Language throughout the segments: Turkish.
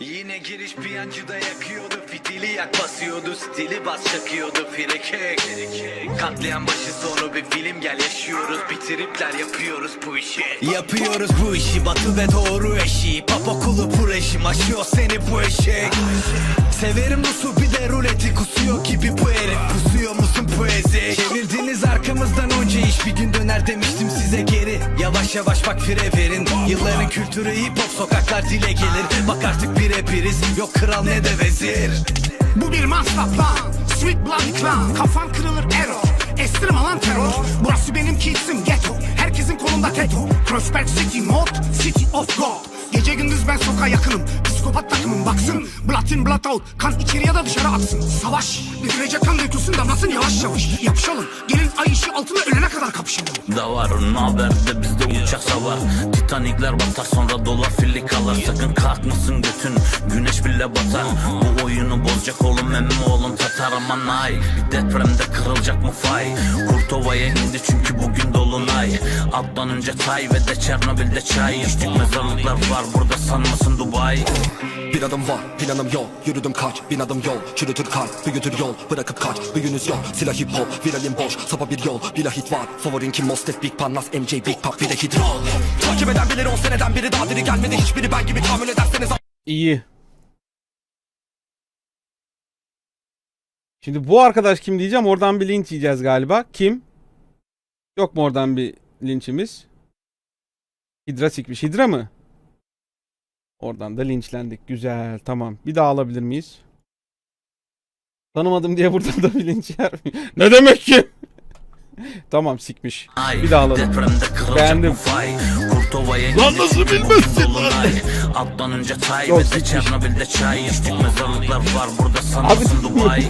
Yine giriş piyancıda yakıyordu Fitili yak basıyordu Stili bas çakıyordu Frikik Katliam başı sonu bir film gel yaşıyoruz Bitiripler yapıyoruz bu işi. Yapıyoruz bu işi batı ve doğru eşi. Papa kulu pureşim aşıyor seni bu eşek. Severim Rus'u bir de ruleti kusuyor gibi bu herif. Pusuyor musun bu ezik? Çevirdiniz arkamızdan önce iş. Bir gün döner demiştim size geri Yavaş yavaş bak fire verin. Yılların kültürü hip hop sokaklar dile gelir. Bak artık bir biriz yok kral ne de vezir. Bu bir masraf lan. Sweet bloody clan. Kafan kırılır error Estirme lan terör Burası benim kitsim ghetto. Herkesin kolunda teto. Crossback City mod City of God. Gece gündüz ben sokağa yakınım. Psikopat takımım baksın. Blood in blood out. Kan içeri ya da dışarı aksın Savaş. Bitirecek kan dökülsün damlasın yavaş yavaş. Yapışalım. Gelin ay ışığı altında ölene kadar kapışalım. Da var Haberde bizde savar Titanikler batar sonra dolar filikalar Sakın kalkmasın götün güneş bile batar. Bu oyunu bozacak oğlum emmi oğlum Tatar. Aman ay depremde kırılacak mı fay? Kurtova'ya indi çünkü bugün önce tay ve de Çernobil'de çay. İçtik mezarlıklar var burada sanmasın Dubai. Bir adım var planım yok. Yürüdüm kaç bin adım yol. Çürütür kalp büyütür yol. Bırakıp kaç büyünüz yok. Silah hip hop viralim boş. Sapa bir yol bila hit var. Favorin kim? Mostef Big Pan Nas MJ Big Pop bir de hit roll Takip eden bilir 10 seneden biri daha diri gelmedi. Hiçbiri ben gibi tahammül ederseniz İyi. Şimdi bu arkadaş kim diyeceğim? Oradan bir linç yiyeceğiz galiba. Kim? Yok mu oradan bir linçimiz? Hidra sikmiş. Hidra mı? Oradan da linçlendik. Güzel. Tamam. Bir daha alabilir miyiz? Tanımadım diye buradan da bir linç yer mi? Ne demek ki? tamam sikmiş. Bir daha alalım. Beğendim. Lan nasıl bilmezsin lan? tay Yok, ve. Çernobil'de çay İçtik mezarlıklar var burada sanmasın Dubai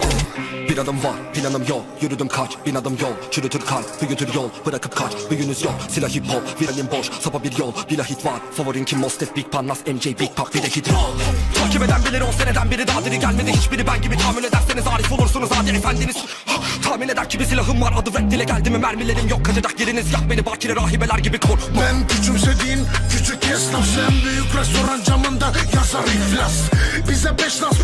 Bir adım var planım yok. Yürüdüm kaç bin adım yol. Çürütür kalp büyütür yol. Bırakıp kaç büyünüz yok. Silah hip hop viralim boş. Sapa bir yol bila hit var. Favorin kim? Mostef Big Pan Nas MJ Big Pop bir de hit Takip eden bilir 10 seneden biri. Daha diri gelmedi. Hiçbiri ben gibi tahammül ederseniz arif olursunuz. Hadi efendiniz. Tahmin eder ki bir silahım var. Adı rap dile geldi mi? Mermilerim yok. Kaçacak yeriniz yak beni bakire rahibeler gibi korkma. Ben küçümsediğin küçük esnaf. Sen büyük restoran camında yazar iflas. Bize beş nas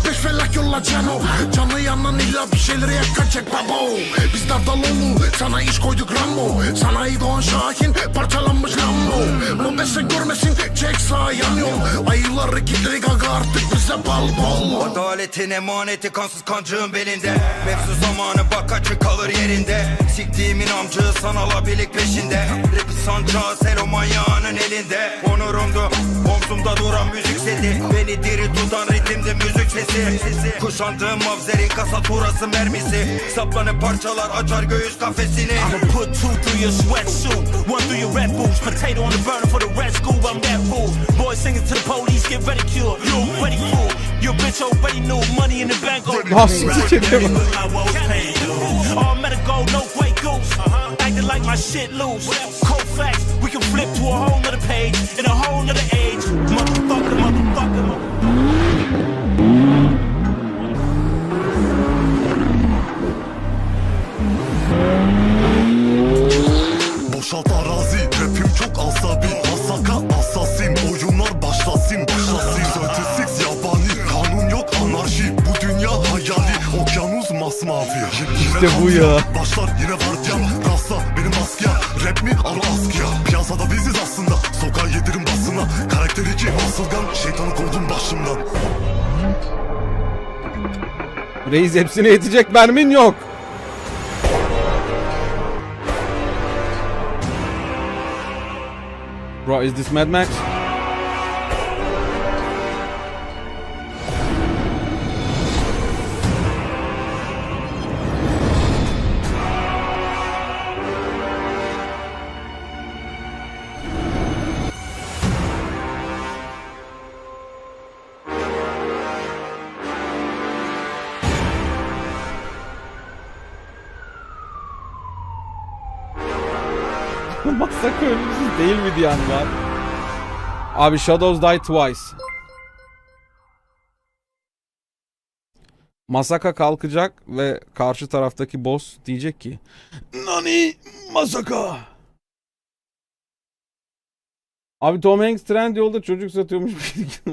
beş felak yolla cano Canı yanan illa bir şeyleri yakacak babo. Biz dardalolu sana iş koyduk Rambo. Sanayi Doğan Şahin parçalanmış Lambo. Mobese görmesin çek sağ yan yol Ayıları kilitleri gaga artık bize bal bol. Adaletin emaneti kansız kancığın belinde. Mevzu zamanı bak açık kalır yerinde. Siktiğimin amcığı sanal abilik peşinde. Rapi sancağı selo manyağının elinde. Onurumdu omzumda duran müzik sesi. Beni diri tutan ritimde müzik sesi Kuşandığım mavzerin kasaturası mermisi Saplanıp parçalar açar göğüs kafesini I'ma put two through your sweatsuit, one through your red boots. Potato on the burner for the red school, I'm that fool. Boys singing to the police, get ridiculed. You ready fool? Your bitch already knew money in the bank. already Nasıl çekiyor? All medical, no Grey Goose. Acting like my shit loose. Cold facts, we can flip to a whole nother page in a whole nother age. Motherfucker, motherfucker, motherfucker. Masmavi İşte bu ya. Başlar yine vardiya Rasta benim askıya Rap mi? Al askıya Piyasada biziz aslında. Sokağa yedirin basına. Karakter iki Asılgan. Şeytanı kovdum başımdan. Reis hepsine yetecek mermin yok. Bro, is this Mad Max? Masaka ölümsüz değil mi diyen var. Abi Shadows Die Twice. Masaka kalkacak ve karşı taraftaki boss diyecek ki Nani Masaka Abi Tom Hanks trend yolda çocuk satıyormuş.